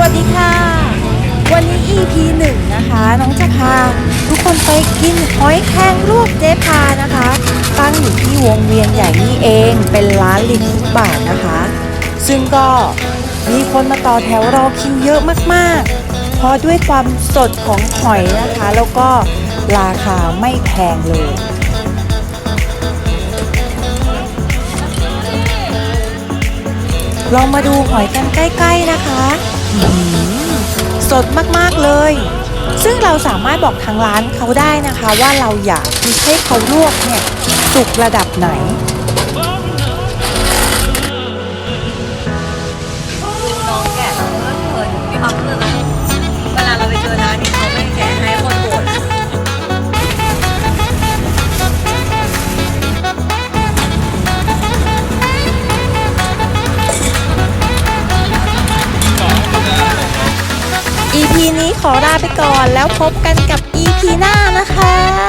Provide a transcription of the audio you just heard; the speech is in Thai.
วัสดีค่ะ วันนี้ EP หนึ่งนะคะ น้องจะพาทุกคนไปกินหอยแครงลวกเจ๊พานะคะตั้งอยู่ที่วงเวียนใหญ่นี่เองเป็นร้านริมฟุตบาทนะคะ ซึ่งก็มีคนมาต่อแถวรอคิวเยอะมากๆ เพราะด้วยความสดของหอยนะคะ แล้วก็ราคาไม่แพงเลยลองมาดูหอยกันใกล้ ๆ นะคะ สดมากๆเลย ซึ่งเราสามารถบอกทางร้านเขาได้นะคะ ว่าเราอยากให้เขาลวกเนี่ยสุกระดับไหน EP นี้ขอลาไปก่อนแล้วพบกันกับ EP หน้านะคะ